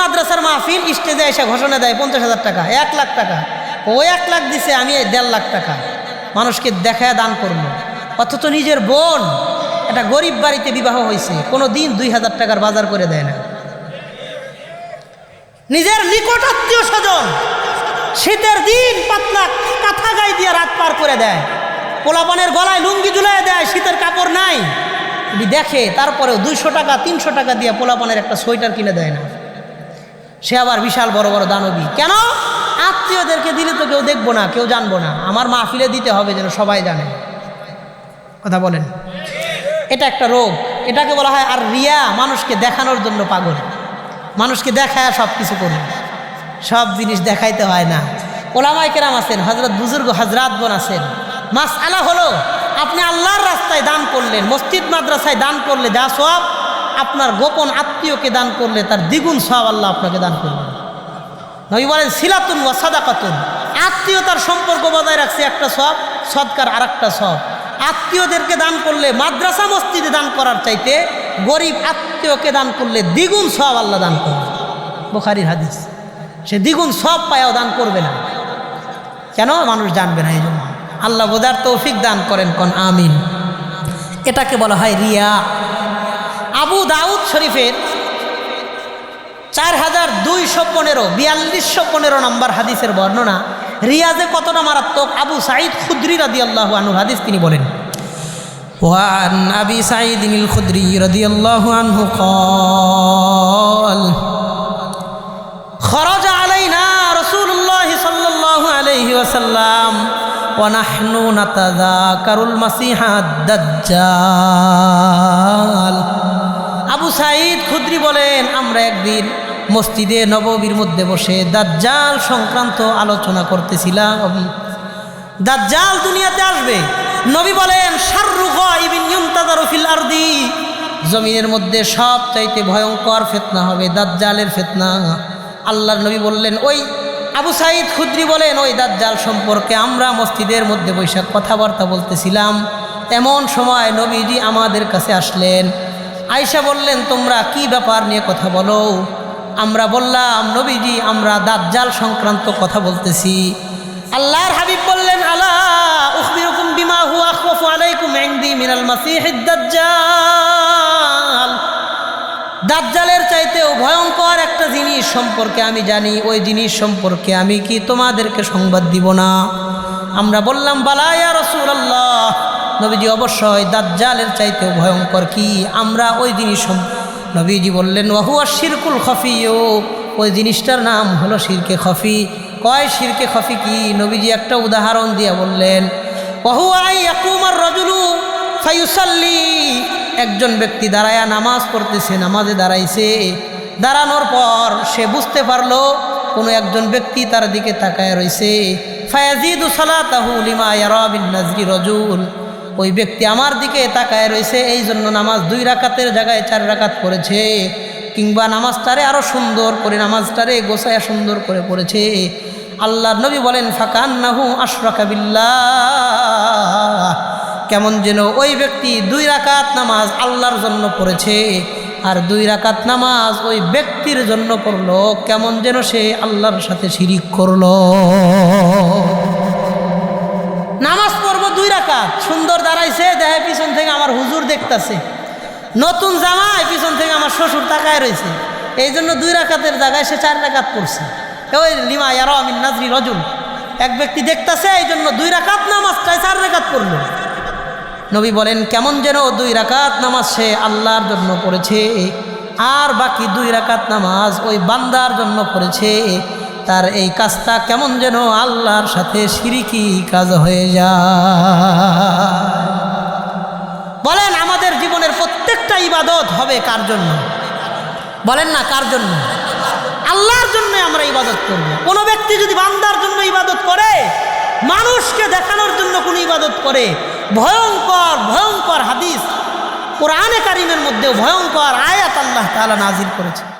মাদ্রাসার মাহফিল স্টেজে এসে ঘোষণা দেয় পঞ্চাশ হাজার টাকা, এক লাখ টাকা। ও এক লাখ দিছে, আমি দেড় লাখ টাকা। মানুষকে দেখায় দান করল অথচ নিজের বোন একটা গরিব বাড়িতে বিবাহ হয়েছে, কোনো দিন দুই হাজার টাকার বাজার করে দেয় না। নিজের নিকট আত্মীয় স্বজন শীতের দিন পাতলা কাঁথা গায়ে দিয়ে রাত পার করে দেয়। পোলাপানের গলায় লুঙ্গি ঝুলাই দেয়, শীতের কাপড় নাই। দেখে, তারপরেও দুইশো টাকা, তিনশো টাকা দিয়ে পোলাপানের একটা সোয়েটার কিনে দেয় না। সে আবার বিশাল বড় বড় দানবী। কেন? আত্মীয়দেরকে দিলে তো কেউ দেখব না, কেউ জানব না। আমার মাহফিলে দিতে হবে যেন সবাই জানে। কথা বলেন। এটা একটা রোগ। এটাকে বলা হয় আর রিয়া, মানুষকে দেখানোর জন্য পাগল। মানুষকে দেখায় সব কিছু করুন সব জিনিস দেখাইতে হয় না। ওলামাই কেরাম আছেন হজরত বুজুর্গ হজরাত বোন আছেন। মাস আলা হলো, আপনি আল্লাহর রাস্তায় দান করলেন, মসজিদ মাদ্রাসায় দান করলে যা সব আপনার গোপন আত্মীয়কে দান করলে তার দ্বিগুণ সব আল্লাহ আপনাকে দান করবেন। নবী বলেন, সিলাতুন ওয়া সাদাকাতুন। আত্মীয়তার সম্পর্ক বজায় রাখছে একটা সব সৎকার আর একটা সব আত্মীয়দেরকে দান করলে, মাদ্রাসা মসজিদে দান করার চাইতে গরিব আত্মীয়কে দান করলে দ্বিগুণ সব আল্লাহ দান করবে বোখারির হাদিস, সে দ্বিগুণ সব পায়াও দান করবে না। কেন? মানুষ জানবে না এই জন্য। আল্লাহ বোধার তৌফিক দান করেন, কন আমিন। এটাকে বলা হয় রিয়া। আবু দাউদ শরীফের চার হাজার দুইশো পনেরো বিয়াল্লিশশো পনেরো নম্বর হাদিসের বর্ণনা রিয়াজে কতটা মারাত্মক আবু সাঈদ খুদ্রি রাদি আল্লাহ আনু হাদিস তিনি বলেন وعن أبي سعيد الخدري رضي الله عنه قال خرج علينا رسول الله صلى الله عليه وسلم ونحن نتذاكر المسيح الدجال আমরা একদিন মসজিদে নববীর মধ্যে বসে দাজ্জাল সংক্রান্ত আলোচনা করতেছিলাম। দাজ্জাল দুনিয়াতে আসবে। নবী বলেন আরদি। জমিনের মধ্যে সব চাইতে ভয়ঙ্কর ফেতনা হবে, দাজ্জালের ফেতনা। আল্লাহর নবী বললেন, ওই আবু সাঈদ খুদ্রি বলেন, ওই দাজ্জাল সম্পর্কে আমরা মসজিদের মধ্যে বৈশাখ কথাবার্তা বলতেছিলাম। এমন সময় নবীজি আমাদের কাছে আসলেন। আয়সা বললেন, তোমরা কি ব্যাপার নিয়ে কথা বলো? আমরা বললাম, নবীজি, আমরা দাজ্জাল সংক্রান্ত কথা বলতেছি। আল্লাহর হাবিব বললেন, আলা উখবিরুকুম বিমা দাজ্জালের চাইতেও ভয়ঙ্কর একটা জিনিস সম্পর্কে আমি জানি, ওই জিনিস সম্পর্কে আমি কি তোমাদেরকে সংবাদ দিব না? আমরা বললাম বালায়া রসুল্লাহ নবীজি অবশ্যই দাজ্জালের চাইতেও ভয়ঙ্কর কি? আমরা ওই জিনিস নবীজি বললেন, ওয়াহুয়া শিরকুল খফিও ওই জিনিসটার নাম হলো শিরকে খফি। কয় শিরকে খফি কি? নবীজি একটা উদাহরণ দিয়ে বললেন একজন ব্যক্তি দাঁড়ায়া নামাজ পড়তেছে, নামাজে দাঁড়াইছে। দাঁড়ানোর পর সে বুঝতে পারল, কোনো একজন ব্যক্তি তার দিকে তাকায় রয়েছে ফায়াজিদু সালাতাহু লিমা ইয়ারা বিন নাজরি রজুল। ওই ব্যক্তি আমার দিকে তাকায় রয়েছে এই জন্য নামাজ দুই রাকাতের জায়গায় চার রাকাত পড়েছে। কিংবা নামাজটারে আরও সুন্দর করে, নামাজটারে গোসায়া সুন্দর করে পড়েছে। আল্লাহর নবী বলেন, ফাকান্নাহু আশরাকাবিল্লাহ কেমন যেন ওই ব্যক্তি দুই রাকাত নামাজ আল্লাহর জন্য পড়েছে, আর দুই রাকাত নামাজ ওই ব্যক্তির জন্য পড়ল। কেমন যেন সে আল্লাহর সাথে শিরিক করল। সুন্দর দাঁড়াইছে দেহে পিছন থেকে আমার হুজুর দেখতাছে। নতুন জামাই পিছন থেকে আমার শ্বশুর তাকায় রয়েছে। এই জন্য দুই রাকাতের জায়গায় সে চার রাকাত পড়ছে। ওই লিমা ইয়ারো আমিন নাজরি রজুল। এক ব্যক্তি দেখতাছে এই জন্য দুই রাকাত নামাজটাই চার রাকাত পড়ল। নবী বলেন, কেমন যেন দুই রাকাত নামাজ সে আল্লাহর জন্য পড়েছে, আর বাকি দুই রাকাত নামাজ ওই বান্দার জন্য পড়েছে। তার এই কাজটা কেমন যেন আল্লাহর সাথে সিরিকি কাজ হয়ে যায়। বলেন, আমাদের জীবনের প্রত্যেকটা ইবাদত হবে কার জন্য? বলেন না, কার জন্য? আল্লাহর জন্য আমরা ইবাদত করব। কোনো ব্যক্তি যদি বান্দার জন্য ইবাদত করে, মানুষকে দেখানোর জন্য কোনো ইবাদত করে, ভয়ঙ্কর ভয়ঙ্কর হাদিস কোরআনে কারিমের মধ্যেও ভয়ঙ্কর আয়াত আল্লাহ তাআলা নাজির করেছে